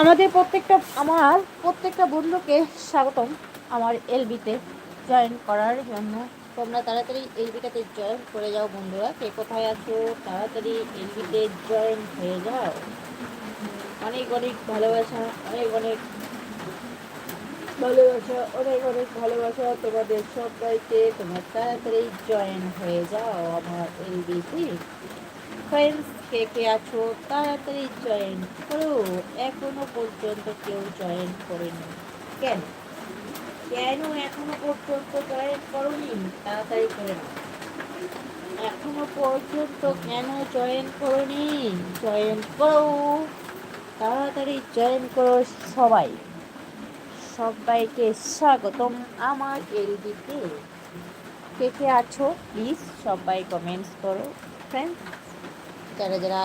আমাদের প্রত্যেকটা, আমার প্রত্যেকটা বন্ধুকে স্বাগতম আমার এলবিতে জয়েন করার জন্য। তোমরা তাড়াতাড়ি এলবিটাতে জয়েন করে যাও বন্ধুরা। কে কোথায় আছো? তাড়াতাড়ি এলবিতে জয়েন হয়ে যাও। অনেক অনেক ভালোবাসা, অনেক অনেক ভালোবাসা, অনেক অনেক ভালোবাসা তোমাদের সবাইকে। তোমরা তাড়াতাড়ি জয়েন হয়ে যাও আমার এলবিতে। ফ্রেন্ডস কে কে আছো, তাড়াতাড়ি জয়েন করো। এখনও পর্যন্ত কেউ জয়েন করেনি। কেন? কেন এখনও পর্যন্ত জয়েন করনি? তাড়াতাড়ি করে নাও। এখনও পর্যন্ত কেন জয়েন করনি? জয়েন করো। তাড়াতাড়ি জয়েন করো সবাই। সবাইকে স্বাগতম আমার এলবিতে কে কে আছো? প্লিজ সবাই কমেন্টস করো। ফ্রেন্ডস கருதுகிறார்.